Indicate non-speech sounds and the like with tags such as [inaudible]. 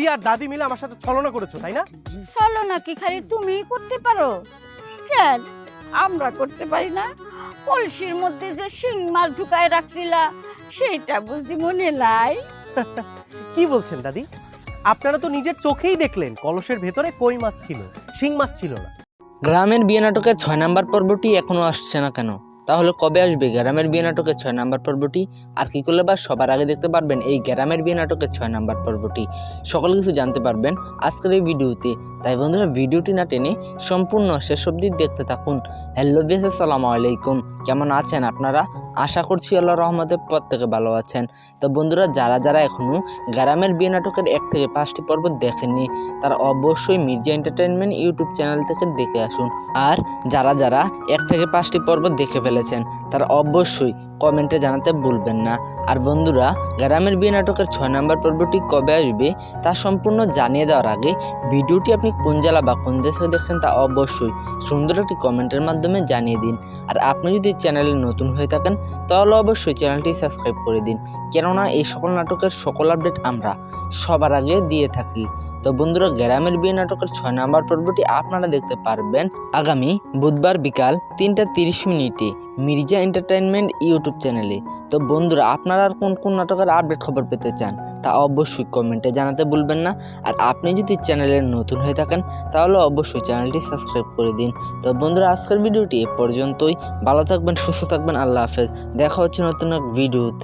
ভাবি আর দাদি মিলে আমার সাথে ছলনা করেছ তাই না? চলো নাকি খালি তুমিই করতে পারো? কেন আমরা করতে পারি না। কলসির মধ্যে যে শিং মাছ ঢুকায় রাখছিলা সেইটা বুঝি মনে নাই। [laughs] কি বলছেন দাদি? আপনারা তো নিজের চোখেই দেখলেন কলসের ভেতরে কই মাছ ছিল শিং মাছ ছিল না। গ্রামের বিয়ে নাটকের ছয় নাম্বার পর্বটি এখনও আসছে না কেন? তাহলে কবে আসবে? গ্রামের বিয়ে নাটকের ছয় নাম্বার পর্বটি? আর কী করলে বা সবার আগে দেখতে পারবেন এই গ্রামের বিয়ে নাটকের ছয় নাম্বার পর্বটি। সকল কিছু জানতে পারবেন আজকের এই ভিডিওতে। তাই বন্ধুরা, ভিডিওটি না টেনে সম্পূর্ণ শেষ অবধি দেখতে থাকুন। হ্যালো বিএস আসসালামু আলাইকুম। কেমন আছেন আপনারা? আশা করছি আল্লাহ রহমতে প্রত্যেকে ভালো আছেন। তো বন্ধুরা, যারা যারা এখনও গ্রামের বিয়ে নাটকের এক থেকে পাঁচটি পর্ব দেখেননি, তারা অবশ্যই মির্জা এন্টারটেনমেন্ট ইউটিউব চ্যানেল থেকে দেখে আসুন। আর যারা যারা এক থেকে পাঁচটি পর্ব দেখে ফেলেছেন, তারা অবশ্যই কমেন্টে জানাতে ভুলবেন না। আর বন্ধুরা, গ্রামের বিয়ে নাটকের ছয় নম্বর পর্বটি কবে আসবে তা সম্পূর্ণ জানিয়ে দেওয়ার আগে ভিডিওটি আপনি কোন জেলা বা কোন দেশে দেখছেন তা অবশ্যই সুন্দর একটি কমেন্টের মাধ্যমে জানিয়ে দিন। আর আপনি যদি চ্যানেলে নতুন হয়ে থাকেন, তাহলে অবশ্যই চ্যানেলটি সাবস্ক্রাইব করে দিন। কেননা, এই সকল নাটকের সকল আপডেট আমরা সবার আগে দিয়ে থাকি। তো বন্ধুরা, গ্রামের বিয়ে নাটকের ছয় নম্বর পর্বটি আপনারা দেখতে পারবেন আগামী বুধবার বিকাল তিনটা তিরিশ মিনিটে। মির্জা এন্টারটেনমেন্ট ইউটিউব চ্যানেলে। তো বন্ধুরা, আপনারা আর কোন কোন নাটকের আপডেট খবর পেতে চান, তা অবশ্যই কমেন্টে জানাতে ভুলবেন না। আর আপনি যদি চ্যানেলে নতুন হয়ে থাকেন, তাহলে অবশ্যই চ্যানেলটি সাবস্ক্রাইব করে দিন। তো বন্ধুরা, আজকের ভিডিওটি এ পর্যন্তই। ভালো থাকবেন, সুস্থ থাকবেন, আল্লাহ হাফেজ। দেখা হচ্ছে নতুন এক ভিডিওতে।